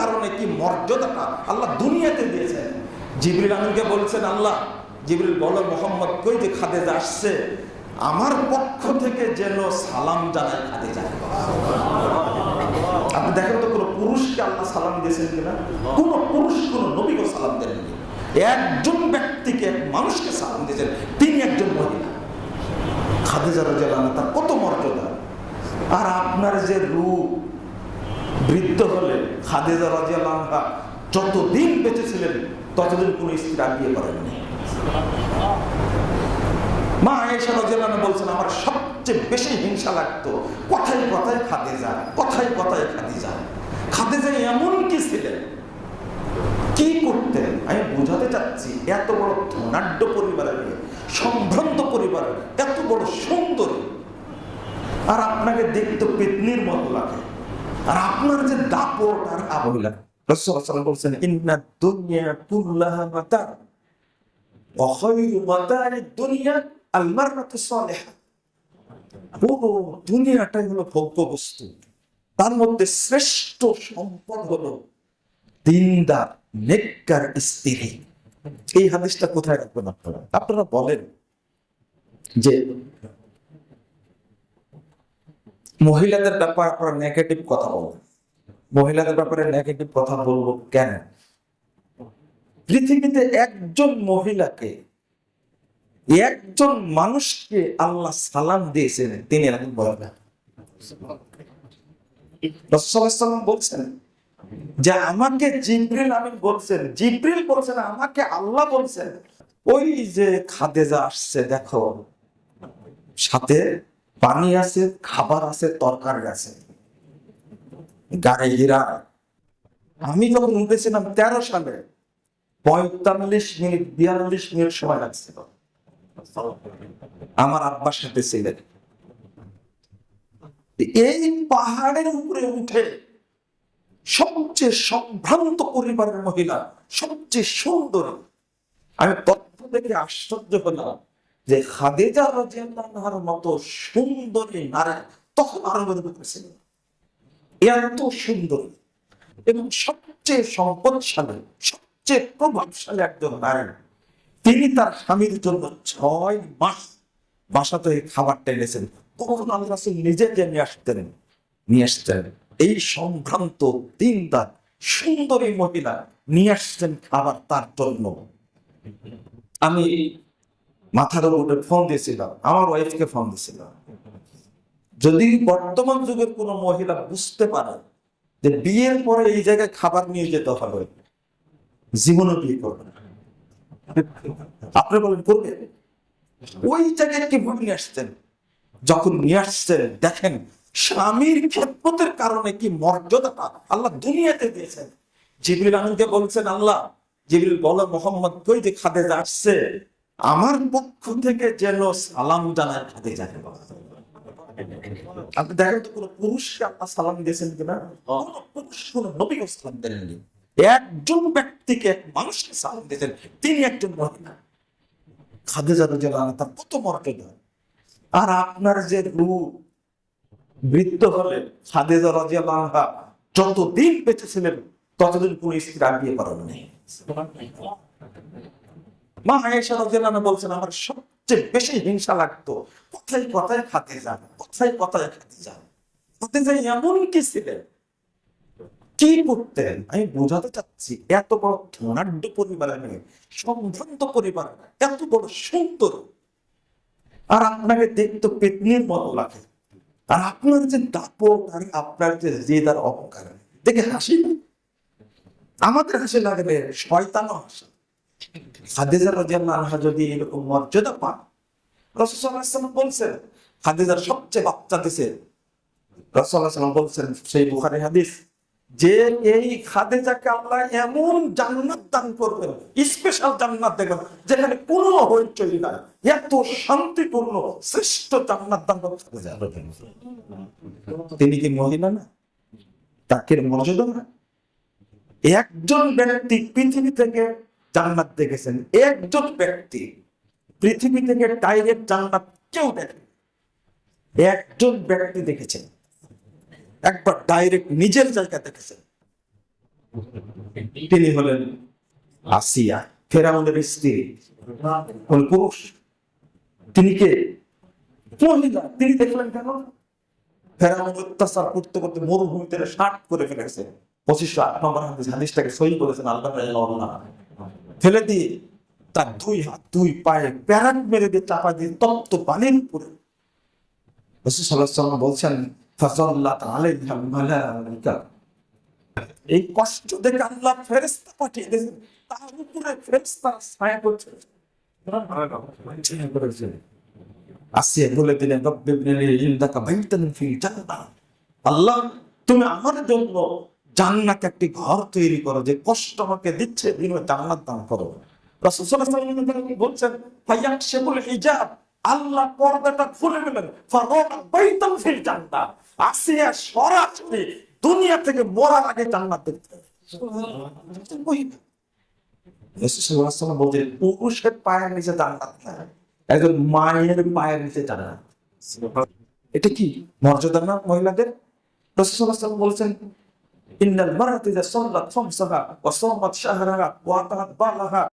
কারণে কি মর্যাদাটা আল্লাহ দুনিয়াতে দিয়েছেন? জিবরিল আমিনকে বলছেন, আল্লাহ, জিবরিল বলো, মোহাম্মদ কই যে খাদেজা আসছে? আমার পক্ষ থেকে যেন সালাম জানায় খাদেজা। আপনি দেখেন তো কোনো পুরুষকে আল্লাহ সালাম দিয়েছেন কিনা? কোনো পুরুষ, কোনো নবীকে সালাম দেননি। একজন ব্যক্তিকে, এক মানুষকে সালাম দিয়েছেন, তিনি একজন মহিলা। খাদিজা রাজিয়াল্লাহ তার কত মর্যাদা? আর আপনার যে রূপ বৃদ্ধ হলে খাদিজা রাজিয়াল্লাহ যতদিন বেঁচে ছিলেন, ততদিন কোনো স্ত্রী আর বিয়ে করেননি। মা আয়েশা রাজিয়াল্লাহ বলছেন, আমার সবচেয়ে বেশি হিংসা লাগতো, কথায় কথায় খাদিজা, কথায় কথায় খাদিজা। খাদিজা এমন কি ছিলেন? কি করতেন? আমি বোঝাতে চাচ্ছি, এত বড় ধনাঢ্য পরিবারের মেয়ে, সম্ভ্রান্ত পরিবার এত বড় সুন্দরী। আর আপনাকে দেখতে পেতনির মতো লাগে। আর আপনার যে দাপট আর রসুল্লাহ বলছেন, ইন্না দুনিয়া মাতা অহৈর দুনিয়া মতো সলেহা। পুরো দুনিয়াটাই হলো ভোগ্য বস্তু তার মধ্যে শ্রেষ্ঠ সম্পদ হলো দিনদার, নেককার স্ত্রী। এই হাদিসটা কোথায় রাখবেন আপনারা? আপনারা বলেন যে মহিলাদের ব্যাপারে আপনারা নেগেটিভ কথা বলেন মহিলাদের ব্যাপারে নেগেটিভ কথা বলব কেন? পৃথিবীতে একজন মহিলাকে, একজন মানুষকে আল্লাহ সালাম দিয়েছেন, তিনি এরকম রসসাল্লাম বলছেন যে, আমাকে জিব্রিল আমিন বলছেন, জিব্রিল বলছেন, আমাকে আল্লাহ বলছেন, ওই যে খাদেজা আসছে, দেখো, সাথে পানি আছে, খাবার আছে, তরকারি আছে। গায়ে হীরা আমি যখন উঠেছিলাম তেরো সালে, পঁয়তাল্লিশ মিনিট, বিয়াল্লিশ মিনিট সময় লাগছিল। আমার আব্বার সাথে ছিলেন। এই পাহাড়ের উপরে উঠে সবচেয়ে সম্ভ্রান্ত পরিবারের মহিলা, সবচেয়ে সুন্দর। আমি তথ্য দেখে আশ্চর্য হলাম। যে খাদেজা রাজিয়াল্লাহর মতো সুন্দরী নারী তখন আরও ছিল এত সুন্দর এবং সবচেয়ে সম্পদশালী, সবচেয়ে প্রভাবশালী একজন নারী। তিনি তার স্বামীর জন্য ছয় মাস বাসাতে এই খাবারটা এনেছেন তখন আল্লাহ নিজে যে নিয়ে আসতেন নিয়ে আসতেন। এই সম্ভ্রান্ত দিনদার, সুন্দরী মহিলা নিয়ে আসছেন খাবার তার জন্য। আমি মাথার উপরে ফোন দিয়েছিলাম। আমার ওয়াইফকে ফোন দিয়েছিলাম। যদি বর্তমান যুগের কোন মহিলা বুঝতে পারে যে বিয়ের পরে এই জায়গায় খাবার নিয়ে যেতে হবে, জীবনে বিয়ে করবে। আপনি বলেন, করবে? ওই জায়গায় কি ভূমি নিয়ে আসছেন? যখন নিয়ে আসছেন, দেখেন, স্বামীর ক্ষেত্রতের কারণে কি মর্যাদাটা আল্লাহ দুনিয়াতে দিয়েছেন। জিবরিল আমিনকে বলছেন, আল্লাহ, জিবরিল বলো, মোহাম্মদ কই যে খাদেজা আসছে? আমার পক্ষ থেকে যেন সালাম জানায় খাদেজা আপনি দেখেন তো কোন পুরুষকে আল্লাহ সালাম দিয়েছেন কিনা? কোন পুরুষ কোন সালাম দেননি। একজন ব্যক্তিকে এক মানুষকে সালাম দিয়েছেন তিনি একজন মহিলা। খাদেজা রাদিয়াল্লাহু আনহা তার কত মর্যাদা। আর আপনার যে রূপ বৃদ্ধ হলে খাদেজা রাদিয়াল্লাহু আনহা যতদিন বেঁচে ছিলেন ততদিন কোন স্ত্রী আর বিয়ে করেন নাই মা আয়েশা বলছেন, আমার সবচেয়ে বেশি হিংসা লাগতো কোথায় কোথায় খাতে যান কোথায় কোথায় খাতে যান খাতে এমন কি ছিলেন? কি করতেন? আমি বোঝাতে চাচ্ছি, এত বড় ধনাঢ্য মেয়ে সম্ভ্রান্ত পরিবার এত বড় সুন্দর। আর আপনাকে দেখতে পেতনির মতো লাগে। আর আপনার যে দাপট, আর আপনার যে জেদ আর অহংকার, দেখে হাসি? আমাদের হাসি লাগবে শয়তানও হাসে। খাদিজা রাদিয়াল্লাহু আনহা যদি এরকম মর্যাদা পান বলছেন সবচেয়ে বাচ্চা দিছে। রাসূল সাল্লাল্লাহু আলাইহি ওয়াসাল্লাম বলছেন, সেই বুখারী হাদিস, যে এই খাদিজাকে আল্লাহ এমন জান্নাত দান করবেন স্পেশাল জান্নাত দেবেন, যেখানে কোনো হইচই এত শান্তিপূর্ণ, শ্রেষ্ঠ জান্নাত দান। তিনি কি মহিলা না? তাকে মর্যাদা না একজন ব্যক্তি পৃথিবী থেকে জান্নাত দেখেছেন। একজন ব্যক্তি পৃথিবী থেকে ডাইরেক্ট জান্নাত কেউ দেখেন। একজন ব্যক্তি দেখেছেন। একবার ডাইরেক্ট নিজের জায়গা দেখেছেন। তিনি হলেন আসিয়া, ফেরাউনের স্ত্রী পুরুষ। তিনি কে? মহিলা। তিনি দেখলেন কেন? ফেরাউন অত্যাচার করতে করতে মরুভূমিতে ষাট করে ফেলেছে। পঁচিশশো আট নম্বর হাদিস হাদিসটাকে সই করেছেন আল্লাহ ফেলে দিয়ে তার দুই হাত, দুই পায়ে প্যারাক মেরে দিয়ে চাপা দিয়ে তপ্ত পানির উপরে। বলছেন এই কষ্ট দেখে আল্লাহ ফেরেস্তা পাঠিয়ে দিয়েছেন। তার উপরে ফেরেস্তা ছায়া করছে আসিয়া বলে দিলেন, রব্বি আল্লাহ, তুমি আমার জন্য জান্নাতে একটি ঘর তৈরি করো, যে কষ্ট আমাকে দিচ্ছে জান্নাত দান করো। রাসূল বলছেন আল্লাহ পর্দাটা খুলে ফিল আসিয়া সরাসরি দুনিয়া থেকে মরার আগে জান্নাত দেখতে রাসূল বলছেন, পুরুষের পায়ের নিচে জান্নাত একজন মায়ের পায়ের নিচে জান্নাত। এটা কি মর্যাদা না মহিলাদের? সাল্লাল্লাহু বলছেন إن المرأة إذا صلت خمسها وصامت شهرها واطلت بعضها